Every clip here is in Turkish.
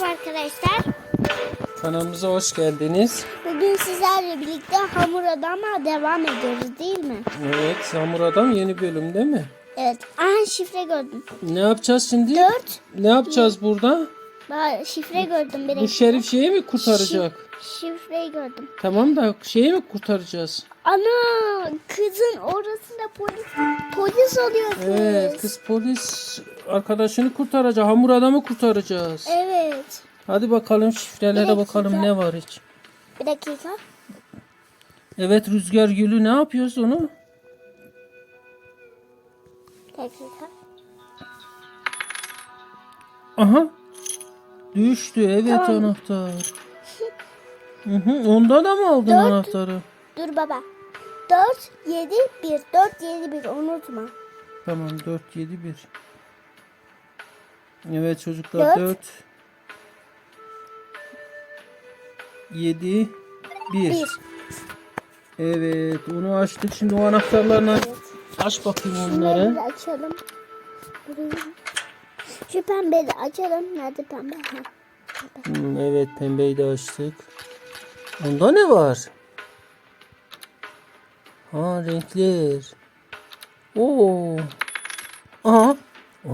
Merhaba arkadaşlar. Kanalımıza hoş geldiniz. Bugün sizlerle birlikte hamur adama devam ediyoruz değil mi? Evet, Hamur Adam yeni bölüm değil mi? Evet. Aha şifre gördüm. Ne yapacağız şimdi? 4. Ne yapacağız burada? Şifre gördüm. Bir Bu şerif şeyi mi kurtaracak? Şifreyi gördüm. Tamam da şeyi mi kurtaracağız? Ana kızın orasında polis polis oluyor kız. Evet, kız polis arkadaşını kurtaracak. Hamur Adam'ı kurtaracağız. Evet. Hadi bakalım şifrelere Evet, bakalım güzel. ne var hiç. Bir dakika. Evet Rüzgar Gülü ne yapıyoruz onu? Bir dakika. Aha. Düştü evet Tamam. anahtar. Hı hı, onda da mı aldın Dört. anahtarı? Dur baba. 4 7 1 4 7 1 unutma. Tamam 4 7 1. Evet çocuklar Dört. 4 7 1. 1. Evet onu açtık. Şimdi o anahtarlarla aç bakayım Bunları onları. da açalım. Burayı. Şu pembeyi de açalım. Nerede pembe? Ha. Hmm, evet pembeyi de açtık. Onda ne var? Ha renkler. Oo. Aha.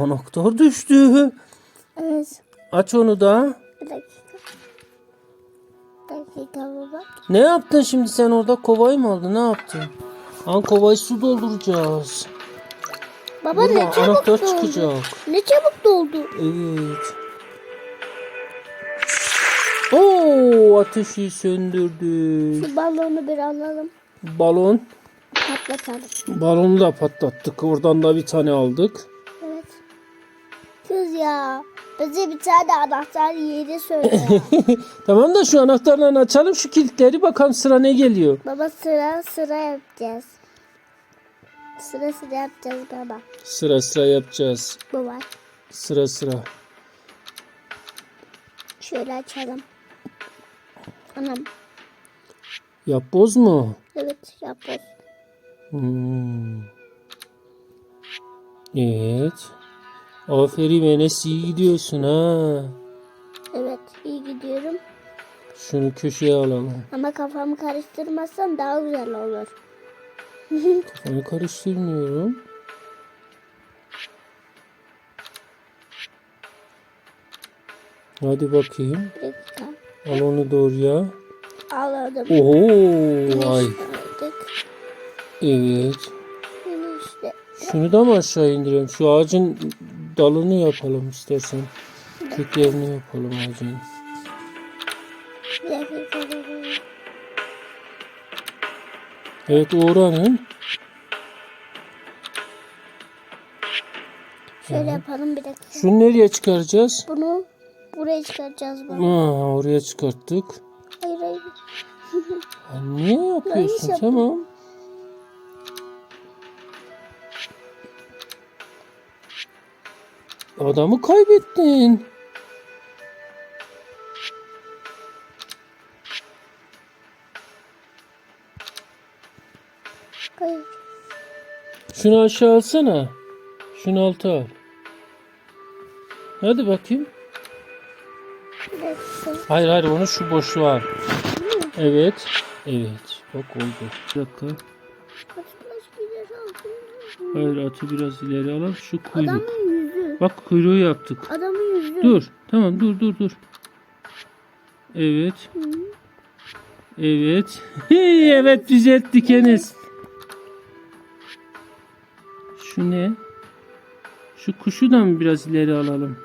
Anahtar düştü. Evet. Aç onu da. Bir dakika. Bir dakika baba. Ne yaptın şimdi sen orada kovayı mı aldın? Ne yaptın? An kovayı su dolduracağız. Baba Burada ne çabuk anahtar doldu. çıkacak. Ne çabuk doldu. Evet. Oo ateşi söndürdü. Şu balonu bir alalım. Balon. Patlatalım. Balonu da patlattık. Oradan da bir tane aldık. Evet. Kız ya. Bize bir tane anahtar yeri söyle. tamam da şu anahtarla açalım şu kilitleri bakalım sıra ne geliyor. baba sıra sıra yapacağız. Sıra sıra yapacağız baba. Sıra sıra yapacağız. Bu var. Sıra sıra. Şöyle açalım. Anam. Yapboz mu? Evet yapalım. Hmm. Evet. Aferin Enes iyi gidiyorsun ha. Evet iyi gidiyorum. Şunu köşeye alalım. Ama kafamı karıştırmazsam daha güzel olur. Kafanı karıştırmıyorum. Hadi bakayım. Al onu doğruya. Ağladım. Oho. Ay. Aldık. Evet. Şunu da mı aşağı indirelim? Şu ağacın dalını yapalım istersen. Köklerini yapalım ağacın. Bir Evet oranın. Şöyle yapalım bir dakika. Şunu nereye çıkaracağız? Bunu buraya çıkaracağız baba. Ha, oraya çıkarttık. Hayır hayır. Ha, niye yapıyorsun? Tamam. Adamı kaybettin. Şunu aşağı alsana. Şunu alta al. Hadi bakayım. Hayır hayır onu şu boşluğa al. Evet. Evet. Bak oldu. Bir dakika. Hayır atı biraz ileri alalım. Şu kuyruk. Adamın yüzü. Bak kuyruğu yaptık. Adamın yüzü. Dur. Tamam dur dur dur. Evet. Evet. evet düzelttik Enes. Şu ne? Şu kuşu da mı biraz ileri alalım?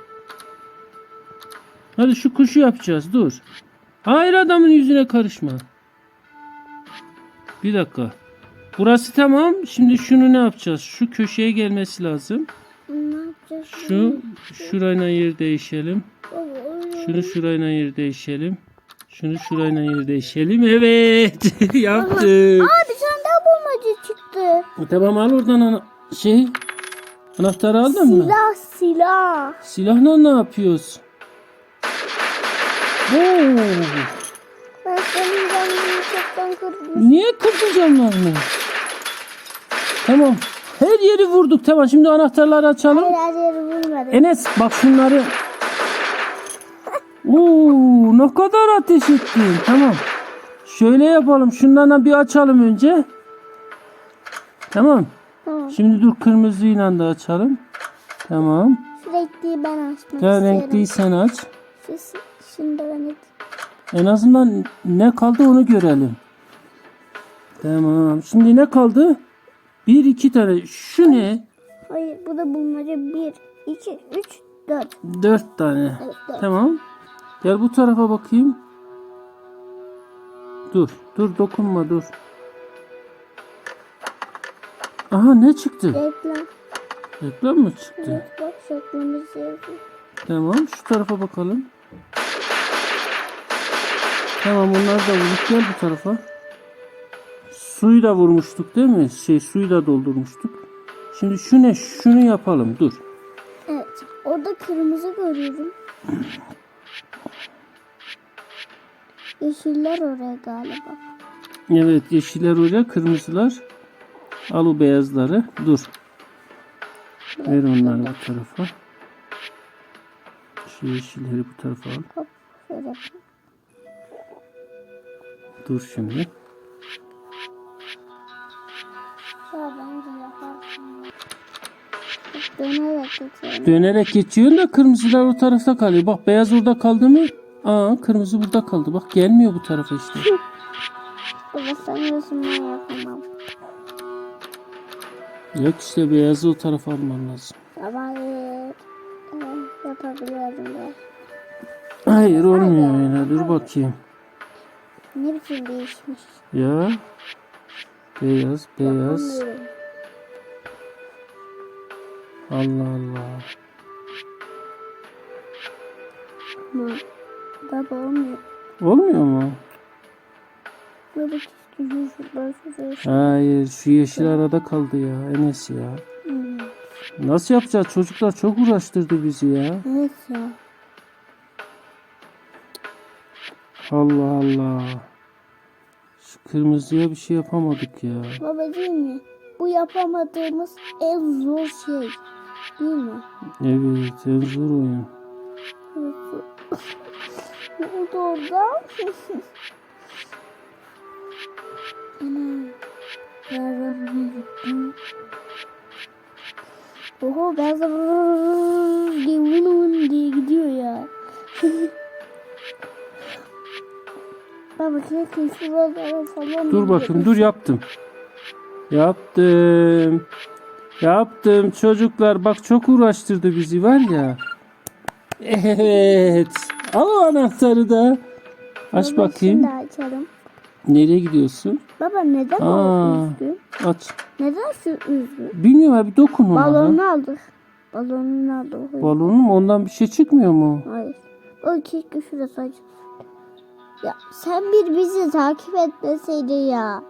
Hadi şu kuşu yapacağız dur. Hayır adamın yüzüne karışma. Bir dakika. Burası tamam. Şimdi şunu ne yapacağız? Şu köşeye gelmesi lazım. Şu şurayla yer değişelim. Şunu şurayla yer değişelim. Şunu şurayla yer değişelim. Evet. Yaptık. Aa bir tane daha bulmaca çıktı. Tamam al oradan ana şey. Anahtarı aldın mı? Silah silah. Silahla ne yapıyoruz? Oo, Ben senin canını çoktan kırdım. niye kırdın camlarını? Tamam. Her yeri vurduk. Tamam şimdi anahtarları açalım. Hayır her yeri vurmadım. Enes bak şunları. Oo, ne kadar ateş ettin. Tamam. Şöyle yapalım. Şundan bir açalım önce. Tamam. Şimdi dur kırmızıyla da açalım. Tamam. Renkliyi ben açmak Sen istiyorum. renkliyi sen aç. Şu, şimdi ben açayım. En azından ne kaldı onu görelim. Tamam. Şimdi ne kaldı? Bir iki tane. Şu ne? Hayır bu da bunları 1, 2, 3, 4. Dört tane. Evet 4. Tamam. Gel bu tarafa bakayım. Dur. Dur dokunma dur. Aha ne çıktı? Reklam. Reklam mı çıktı? Evet bak şeklimiz yazıyor. Tamam şu tarafa bakalım. Tamam onları da vurduk. Gel bu tarafa. Suyu da vurmuştuk değil mi? Şey suyu da doldurmuştuk. Şimdi şu ne? Şunu yapalım. Dur. Evet. Orada kırmızı görüyorum. Yeşiller oraya galiba. Evet yeşiller oraya kırmızılar. Al o beyazları. Dur. Ver onları bu tarafa. Şu yeşilleri bu tarafa al. Dur şimdi. Dönerek geçelim. Dönerek geçiyorsun da kırmızılar o tarafta kalıyor. Bak beyaz orada kaldı mı? Aa kırmızı burada kaldı. Bak gelmiyor bu tarafa işte. Baba sanıyorsun ben yapamam. Yok işte beyazı o tarafa alman lazım. Ama hayır. Ee, yapabiliyorum. Hayır olmuyor yine. Dur bakayım. Ne biçim değişmiş. Ya. Beyaz beyaz. Yapamıyorum. Allah Allah. Ama baba olmuyor. Olmuyor mu? Baba Hayır şu yeşil arada kaldı ya Enes ya. Nasıl yapacağız? Çocuklar çok uğraştırdı bizi ya. Ya. Allah Allah. Şu kırmızıya bir şey yapamadık ya. Baba değil mi? Bu yapamadığımız en zor şey. Değil mi? Evet en zor oyun. Ne oldu orada? Ana. Oho ben de diye vın diye gidiyor ya. Baba kesin şuralara falan Dur bakayım dur yaptım. Yaptım. Yaptım çocuklar bak çok uğraştırdı bizi var ya. Evet. Al o anahtarı da. Aç bakayım. Şimdi açalım. Nereye gidiyorsun? Baba neden Aa. üzgün? Aç. Neden şu üzgün? Bilmiyorum abi dokun ona. Balonunu aldık. Balonunu aldık. Balonun mu? Ondan bir şey çıkmıyor mu? Hayır. O keşke şurası açık. Ya sen bir bizi takip etmeseydin ya.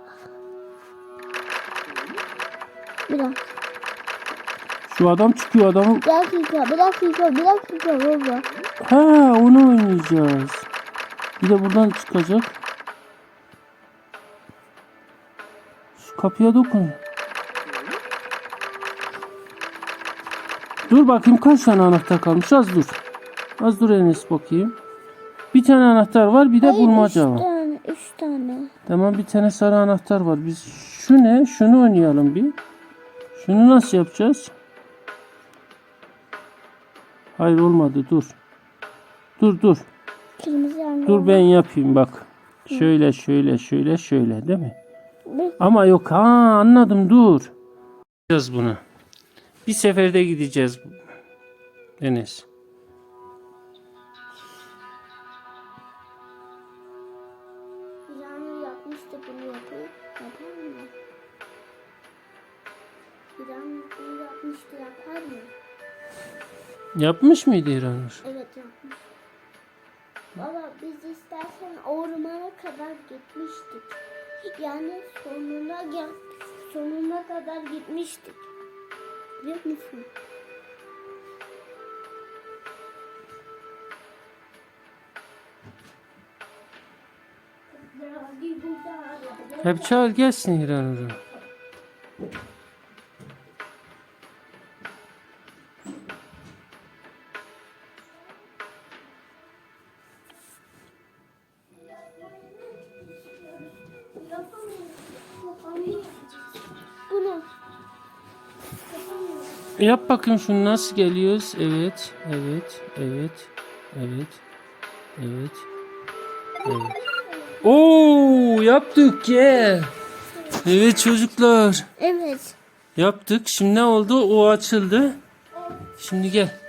Bir dakika, Şu adam çıkıyor adamın. bir dakika, bir dakika, bir dakika baba. Ha onu oynayacağız. Bir de buradan çıkacak. Şu kapıya dokun. Dur bakayım kaç tane anahtar kalmış. Az dur. Az dur Enes bakayım. Bir tane anahtar var bir de Hayır, bulmaca üç var. tane, üç tane. Tamam bir tane sarı anahtar var. Biz şu ne? Şunu oynayalım bir. Şunu nasıl yapacağız? Hayır olmadı dur. Dur dur. Kırmızı. Dur ben yapayım bak. Şöyle şöyle şöyle şöyle değil mi? Ama yok ha anladım dur. Yapacağız bunu. Bir seferde gideceğiz. Enes. Planı yapmıştı bunu yapayım. Yapar mı? Planı bunu yapmıştı yapar mı? Yapmış mıydı İranur? Evet yapmış. Baba biz istersen ormana kadar gitmiştik. Yani sonuna gel sonuna kadar gitmiştik. Biliyor musun? Hep çağır gelsin İranur'u. Yap bakayım şunu nasıl geliyoruz? Evet, evet, evet, evet, evet, evet. Oo yaptık gel. Evet çocuklar Evet. yaptık. Şimdi ne oldu? O açıldı. Şimdi gel.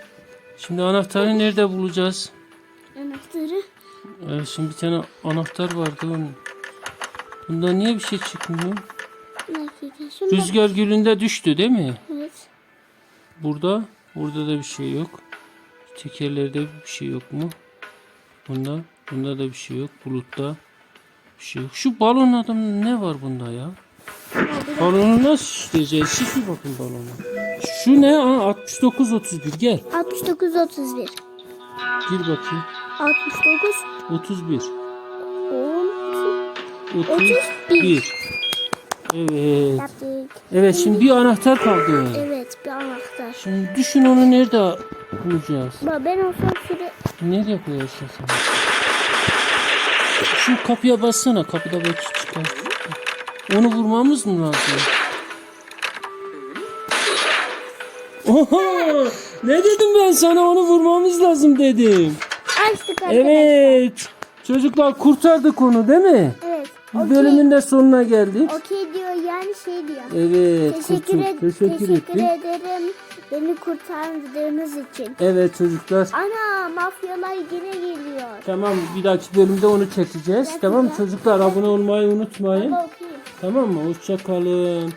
Şimdi anahtarı nerede bulacağız? Anahtarı. Ee, şimdi bir tane anahtar vardı onun. Bundan niye bir şey çıkmıyor? Rüzgar gülünde düştü değil mi? Burada, burada da bir şey yok. Tekerlerde bir şey yok mu? Bunda, bunda da bir şey yok. Bulutta bir şey yok. Şu balon adam ne var bunda ya? Balonu nasıl şişireceğiz? Şişir bakın balonu. Şu ne? Ha, 69 31 gel. 69 31. Gir bakayım. 69 31 10 31 Evet. yaptık. Evet şimdi bir anahtar kaldı. Evet bir anahtar. Şimdi düşün onu nerede bulacağız? Bak ben olsam şuraya Nereye koyarsın sen? Şu kapıya bassana. Kapıda belki çıkar. Onu vurmamız mı lazım? Oha! Ne dedim ben sana? Onu vurmamız lazım dedim. açtık arkadaşlar. Evet. Çocuklar kurtardık onu değil mi? Evet. Bu Okey. bölümün de sonuna geldik. Okey yani şey diyor. Evet. Teşekkür, ed- teşekkür, teşekkür ettik. ederim beni kurtardığınız için. Evet çocuklar. Ana mafyalar yine geliyor. Tamam bir dahaki bölümde onu çekeceğiz. Dakika. Tamam çocuklar abone olmayı unutmayın. Baba okuyayım. Tamam mı? Hoşça kalın.